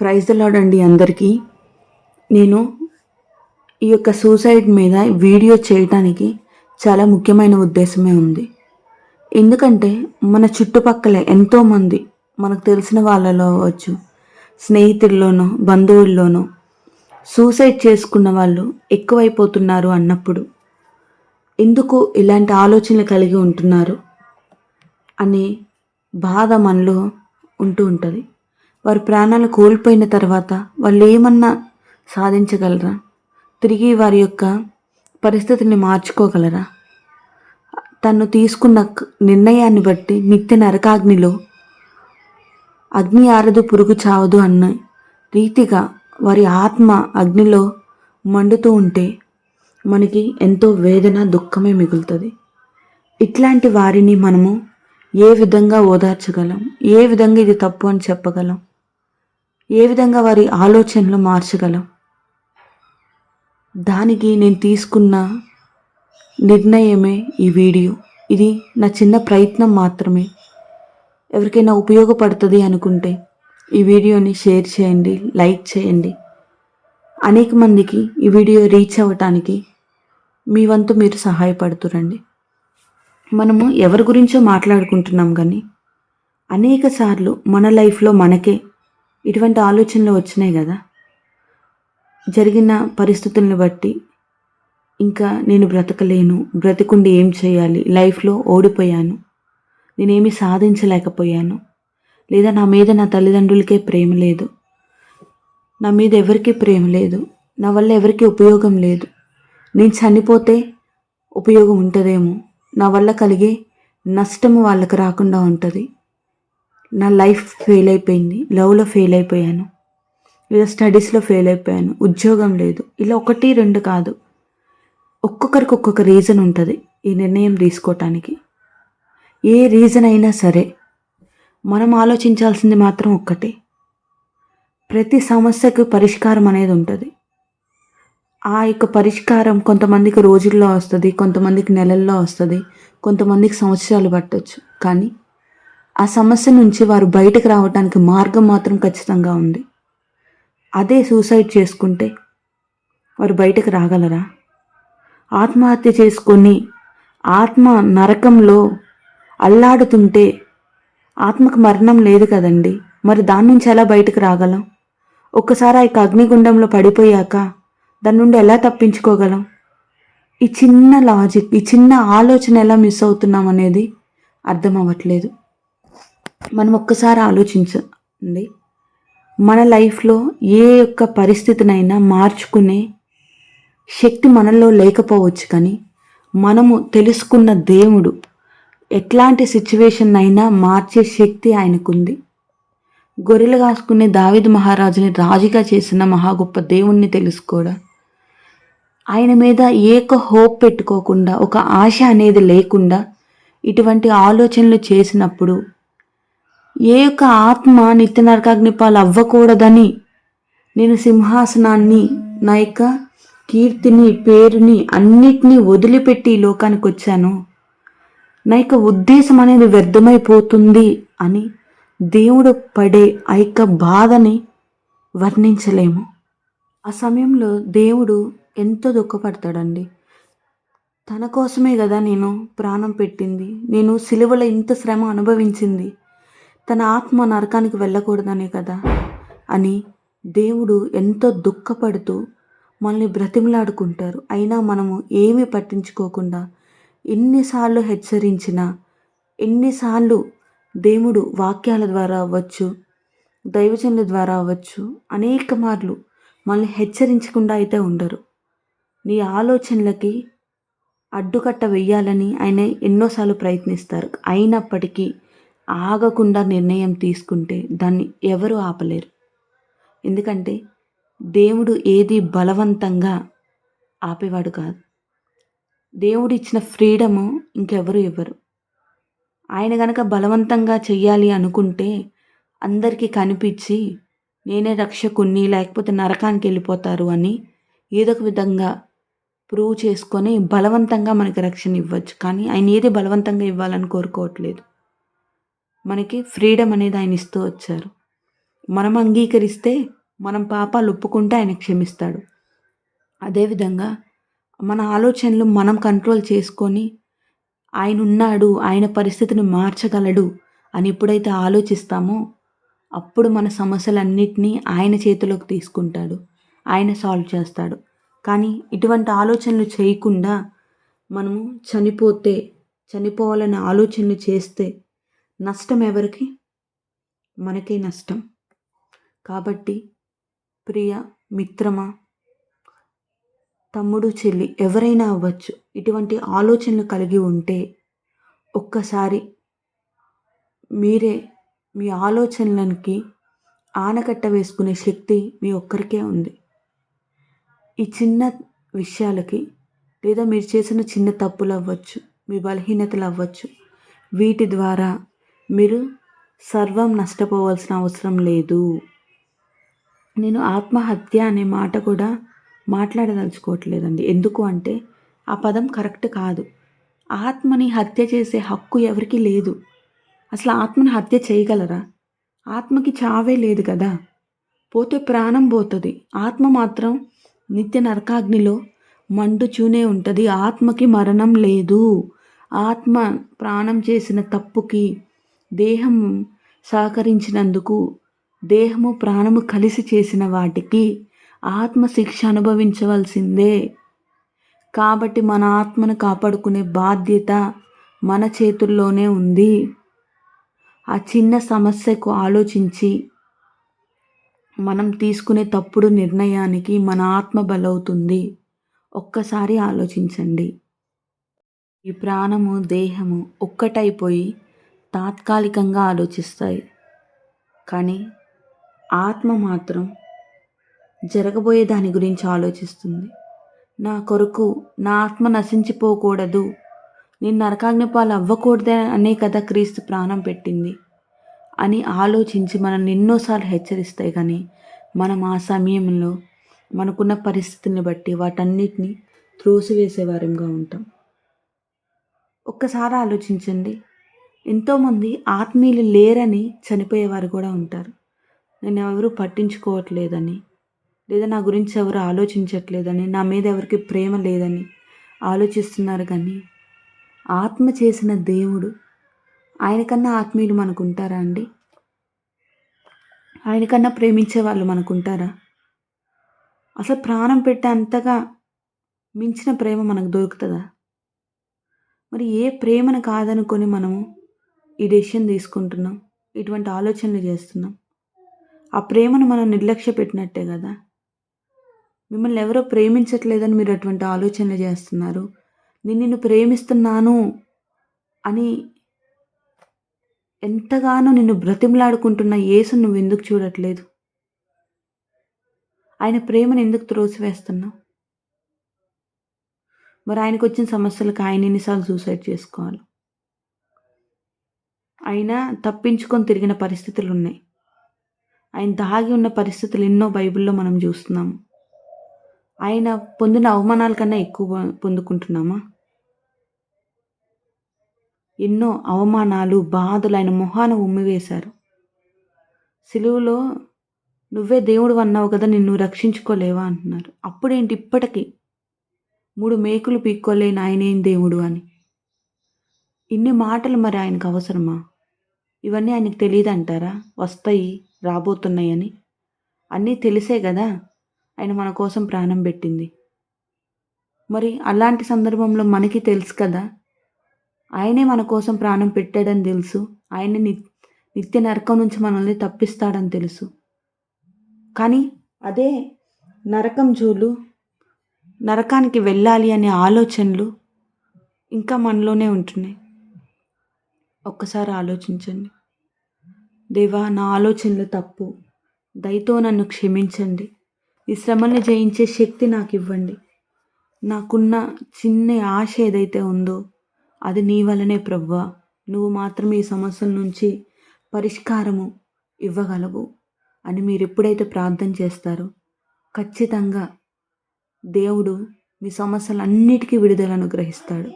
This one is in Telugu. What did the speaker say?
ప్రైజ్ లాడండి అందరికీ. నేను ఈ యొక్క సూసైడ్ మీద వీడియో చేయటానికి చాలా ముఖ్యమైన ఉద్దేశమే ఉంది. ఎందుకంటే మన చుట్టుపక్కల ఎంతోమంది మనకు తెలిసిన వాళ్ళలో అవ్వచ్చు స్నేహితుల్లోనో బంధువుల్లోనో సూసైడ్ చేసుకున్న వాళ్ళు ఎక్కువైపోతున్నారు అన్నప్పుడు ఎందుకు ఇలాంటి ఆలోచనలు కలిగి ఉంటున్నారు అనే బాధ మనలో ఉంటూ ఉంటుంది. వారి ప్రాణాలు కోల్పోయిన తర్వాత వాళ్ళు ఏమన్నా సాధించగలరా? తిరిగి వారి యొక్క పరిస్థితిని మార్చుకోగలరా? తను తీసుకున్న నిర్ణయాన్ని బట్టి నిత్య నరకాగ్నిలో అగ్ని ఆరదు పురుగు చావదు అన్న రీతిగా వారి ఆత్మ అగ్నిలో మండుతూ ఉంటే మనకి ఎంతో వేదన దుఃఖమే మిగులుతుంది. ఇట్లాంటి వారిని మనము ఏ విధంగా ఓదార్చగలం? ఏ విధంగా ఇది తప్పు అని చెప్పగలం? ఏ విధంగా వారి ఆలోచనలు మార్చగలం? దానికి నేను తీసుకున్న నిర్ణయమే ఈ వీడియో. ఇది నా చిన్న ప్రయత్నం మాత్రమే. ఎవరికైనా ఉపయోగపడుతుంది అనుకుంటే ఈ వీడియోని షేర్ చేయండి లైక్ చేయండి. అనేక మందికి ఈ వీడియో రీచ్ అవ్వటానికి మీ వంతు మీరు సహాయపడుతురండి. మనము ఎవరి గురించో మాట్లాడుకుంటున్నాం కానీ అనేక సార్లు మన లైఫ్లో మనకే ఇటువంటి ఆలోచనలు వచ్చినాయి కదా. జరిగిన పరిస్థితులను బట్టి ఇంకా నేను బ్రతకలేను బ్రతికుండి ఏం చేయాలి లైఫ్లో ఓడిపోయాను నేనేమి సాధించలేకపోయాను లేదా నా మీద నా తల్లిదండ్రులకే ప్రేమ లేదు నా మీద ఎవరికీ ప్రేమ లేదు నా వల్ల ఎవరికీ ఉపయోగం లేదు నేను చనిపోతే ఉపయోగం ఉంటుందేమో నా వల్ల కలిగే నష్టము వాళ్ళకి రాకుండా ఉంటుంది. నా లైఫ్ ఫెయిల్ అయిపోయింది. లవ్లో ఫెయిల్ అయిపోయాను. లేదా స్టడీస్లో ఫెయిల్ అయిపోయాను. ఉద్యోగం లేదు. ఇలా ఒకటి రెండు కాదు. ఒక్కొక్కరికి ఒక్కొక్క రీజన్ ఉంటుంది. ఈ నిర్ణయం తీసుకోవటానికి ఏ రీజన్ అయినా సరే మనం ఆలోచించాల్సింది మాత్రం ఒక్కటే. ప్రతి సమస్యకు పరిష్కారం అనేది ఉంటుంది. ఆ యొక్క పరిష్కారం కొంతమందికి రోజుల్లో వస్తుంది కొంతమందికి నెలల్లో వస్తుంది కొంతమందికి సంవత్సరాలు పట్టవచ్చు కానీ ఆ సమస్య నుంచి వారు బయటకు రావడానికి మార్గం మాత్రం ఖచ్చితంగా ఉంది. అదే సూసైడ్ చేసుకుంటే వారు బయటకు రాగలరా? ఆత్మహత్య చేసుకొని ఆత్మ నరకంలో అల్లాడుతుంటే ఆత్మకు మరణం లేదు కదండి. మరి దాని నుంచి ఎలా బయటకు రాగలం? ఒక్కసారి ఆ యొక్క అగ్నిగుండంలో పడిపోయాక దాని నుండి ఎలా తప్పించుకోగలం? ఈ చిన్న లాజిక్ ఈ చిన్న ఆలోచన ఎలా మిస్ అవుతున్నాం అనేది అర్థం అవ్వట్లేదు. మనం ఒక్కసారి ఆలోచించండి. మన లైఫ్లో ఏ యొక్క పరిస్థితినైనా మార్చుకునే శక్తి మనలో లేకపోవచ్చు కానీ మనము తెలుసుకున్న దేవుడు ఎట్లాంటి సిచ్యువేషన్ అయినా మార్చే శక్తి ఆయనకుంది. గొర్రెలు కాసుకునే దావిద్ మహారాజుని రాజుగా చేసిన మహా గొప్ప దేవుణ్ణి తెలుసుకోవడం ఆయన మీద ఏక హోప్ పెట్టుకోకుండా ఒక ఆశ అనేది లేకుండా ఇటువంటి ఆలోచనలు చేసినప్పుడు ఏ యొక్క ఆత్మ నిత్య నరకాగ్ని పాలు అవ్వకూడదని నేను సింహాసనాన్ని నా యొక్క కీర్తిని పేరుని అన్నిటినీ వదిలిపెట్టి ఈ లోకానికి వచ్చాను నా యొక్క ఉద్దేశం అనేది వ్యర్థమైపోతుంది అని దేవుడు పడే ఆ యొక్క బాధని వర్ణించలేము. ఆ సమయంలో దేవుడు ఎంతో దుఃఖపడతాడండి. తన కోసమే కదా నేను ప్రాణం పెట్టింది. నేను సిలువలో ఇంత శ్రమ అనుభవించింది. తన ఆత్మ నరకానికి వెళ్ళకూడదనే కదా? అని దేవుడు ఎంతో దుఃఖపడుతూ మనల్ని బ్రతిమలాడుకుంటారు. అయినా మనము ఏమీ పట్టించుకోకుండా ఎన్నిసార్లు హెచ్చరించినా ఎన్నిసార్లు దేవుడు వాక్యాల ద్వారా అవ్వచ్చు దైవజనుల ద్వారా అవ్వచ్చు అనేక మార్లు మనల్ని హెచ్చరించకుండా అయితే ఉండరు. నీ ఆలోచనలకి అడ్డుకట్ట వెయ్యాలని ఆయన ఎన్నోసార్లు ప్రయత్నిస్తారు. అయినప్పటికీ ఆగకుండా నిర్ణయం తీసుకుంటే దాన్ని ఎవరు ఆపలేరు. ఎందుకంటే దేవుడు ఏది బలవంతంగా ఆపేవాడు కాదు. దేవుడు ఇచ్చిన ఫ్రీడము ఇంకెవరు ఇవ్వరు. ఆయన గనక బలవంతంగా చెయ్యాలి అనుకుంటే అందరికీ కనిపించి నేనే రక్షకుణ్ణి లేకపోతే నరకానికి వెళ్ళిపోతారు అని ఏదో ఒక విధంగా ప్రూవ్ చేసుకొని బలవంతంగా మనకి రక్షణ ఇవ్వచ్చు. కానీ ఆయన ఏది బలవంతంగా ఇవ్వాలని కోరుకోవట్లేదు. మనకి ఫ్రీడమ్ అనేది ఆయన ఇస్తూ వచ్చారు. మనం అంగీకరిస్తే మనం పాపాలు ఒప్పుకుంటే ఆయన క్షమిస్తాడు. అదేవిధంగా మన ఆలోచనలు మనం కంట్రోల్ చేసుకొని ఆయన ఉన్నాడు ఆయన పరిస్థితిని మార్చగలడు అని ఎప్పుడైతే ఆలోచిస్తామో అప్పుడు మన సమస్యలన్నిటినీ ఆయన చేతిలోకి తీసుకుంటాడు ఆయన సాల్వ్ చేస్తాడు. కానీ ఇటువంటి ఆలోచనలు చేయకుండా మనము చనిపోతే చనిపోవాలనే ఆలోచనలు చేస్తే నష్టం ఎవరికి? మనకే నష్టం. కాబట్టి ప్రియ మిత్రమా తమ్ముడు చెల్లి ఎవరైనా అవ్వచ్చు. ఇటువంటి ఆలోచనలు కలిగి ఉంటే ఒక్కసారి మీరే మీ ఆలోచనలకి ఆనకట్ట వేసుకునే శక్తి మీ ఒక్కరికే ఉంది. ఈ చిన్న విషయాలకి లేదా మీరు చేసిన చిన్న తప్పులు అవ్వచ్చు మీ బలహీనతలు అవ్వచ్చు వీటి ద్వారా మీరు సర్వం నష్టపోవాల్సిన అవసరం లేదు. నేను ఆత్మహత్య అనే మాట కూడా మాట్లాడదలుచుకోవట్లేదండి. ఎందుకు అంటే ఆ పదం కరెక్ట్ కాదు. ఆత్మని హత్య చేసే హక్కు ఎవరికి లేదు. అసలు ఆత్మని హత్య చేయగలరా? ఆత్మకి చావే లేదు కదా. పోతే ప్రాణం పోతుంది. ఆత్మ మాత్రం నిత్య నరకాగ్నిలో మండుచూనే ఉంటుంది. ఆత్మకి మరణం లేదు. ఆత్మ ప్రాణం చేసిన తప్పుకి దేహం సహకరించినందుకు దేహము ప్రాణము కలిసి చేసిన వాటికి ఆత్మశిక్ష అనుభవించవలసిందే. కాబట్టి మన ఆత్మను కాపాడుకునే బాధ్యత మన చేతుల్లోనే ఉంది. ఆ చిన్న సమస్యకు ఆలోచించి మనం తీసుకునే తప్పుడు నిర్ణయానికి మన ఆత్మ బలవుతుంది. ఒక్కసారి ఆలోచించండి. ఈ ప్రాణము దేహము ఒక్కటైపోయి తాత్కాలికంగా ఆలోచిస్తాయి. కానీ ఆత్మ మాత్రం జరగబోయే దాని గురించి ఆలోచిస్తుంది. నా కొరకు నా ఆత్మ నశించిపోకూడదు. నేను నరకాగ్ని పాలు అవ్వకూడదే అనే కదా క్రీస్తు ప్రాణం పెట్టింది అని ఆలోచించి మనల్ని ఎన్నోసార్లు హెచ్చరిస్తాయి కానీ మనం ఆ సమయంలో మనకున్న పరిస్థితిని బట్టి వాటన్నిటిని త్రోసివేసేవారంగా ఉంటాం. ఒక్కసారి ఆలోచించండి. ఎంతోమంది ఆత్మీయులు లేరని చనిపోయేవారు కూడా ఉంటారు. నేను ఎవరు పట్టించుకోవట్లేదని లేదా నా గురించి ఎవరు ఆలోచించట్లేదని నా మీద ఎవరికి ప్రేమ లేదని ఆలోచిస్తున్నారు కానీ ఆత్మ చేసిన దేవుడు ఆయనకన్నా ఆత్మీయులు మనకుంటారా అండి? ఆయనకన్నా ప్రేమించే వాళ్ళు మనకుంటారా? అసలు ప్రాణం పెట్టే అంతగా మించిన ప్రేమ మనకు దొరుకుతుందా? మరి ఏ ప్రేమను కాదనుకొని మనము ఈ డెసిషన్ తీసుకుంటున్నాం. ఇటువంటి ఆలోచనలు చేస్తున్నాం. ఆ ప్రేమను మనం నిర్లక్ష్య పెట్టినట్టే కదా. మిమ్మల్ని ఎవరో ప్రేమించట్లేదని మీరు అటువంటి ఆలోచనలు చేస్తున్నారు. నేను నిన్ను ప్రేమిస్తున్నాను అని ఎంతగానో నిన్ను బ్రతిమలాడుకుంటున్న యేసు నువ్వు ఎందుకు చూడట్లేదు? ఆయన ప్రేమను ఎందుకు త్రోసివేస్తున్నావు? మరి ఆయనకు వచ్చిన సమస్యలకు ఆయన ఎన్నిసార్లు సూసైడ్ చేసుకోవాలి? ఆయన తప్పించుకొని తిరిగిన పరిస్థితులు ఉన్నాయి ఆయన దాగి ఉన్న పరిస్థితులు ఎన్నో బైబిల్లో మనం చూస్తున్నాము ఆయన పొందిన అవమానాల కన్నా ఎక్కువ పొందుకుంటున్నామా? ఎన్నో అవమానాలు బాధలు ఆయన మొహాన ఉమ్మివేశారు సిలువులో నువ్వే దేవుడు అన్నావు కదా నిన్ను రక్షించుకోలేవా? అంటున్నారు. అప్పుడేంటి ఇప్పటికీ? మూడు మేకులు పీక్కోలేని ఆయనేం దేవుడు అని? ఇన్ని మాటలు మరి ఆయనకు అవసరమా? ఇవన్నీ ఆయనకు తెలియదు అంటారా వస్తాయి రాబోతున్నాయని. అన్నీ తెలిసే కదా ఆయన మన కోసం ప్రాణం పెట్టింది. మరి అలాంటి సందర్భంలో మనకి తెలుసు కదా? ఆయనే మన కోసం ప్రాణం పెట్టాడని తెలుసు. ఆయనే ని నిత్య నరకం నుంచి మనల్ని తప్పిస్తాడని తెలుసు. కానీ అదే నరకం జోలు నరకానికి వెళ్ళాలి అనే ఆలోచనలు ఇంకా మనలోనే ఉంటున్నాయి. ఒక్కసారి ఆలోచించండి. దేవా నా ఆలోచనలు తప్పు. దయతో నన్ను క్షమించండి. ఈ శ్రమని జయించే శక్తి నాకు ఇవ్వండి నాకున్న చిన్న ఆశ ఏదైతే ఉందో అది నీ వలనే ప్రవ్వా. నువ్వు మాత్రం ఈ సమస్యల నుంచి పరిష్కారము ఇవ్వగలవు అని మీరు ఎప్పుడైతే ప్రార్థన చేస్తారో ఖచ్చితంగా దేవుడు మీ సమస్యలన్నిటికీ విడుదలను గ్రహిస్తాడు.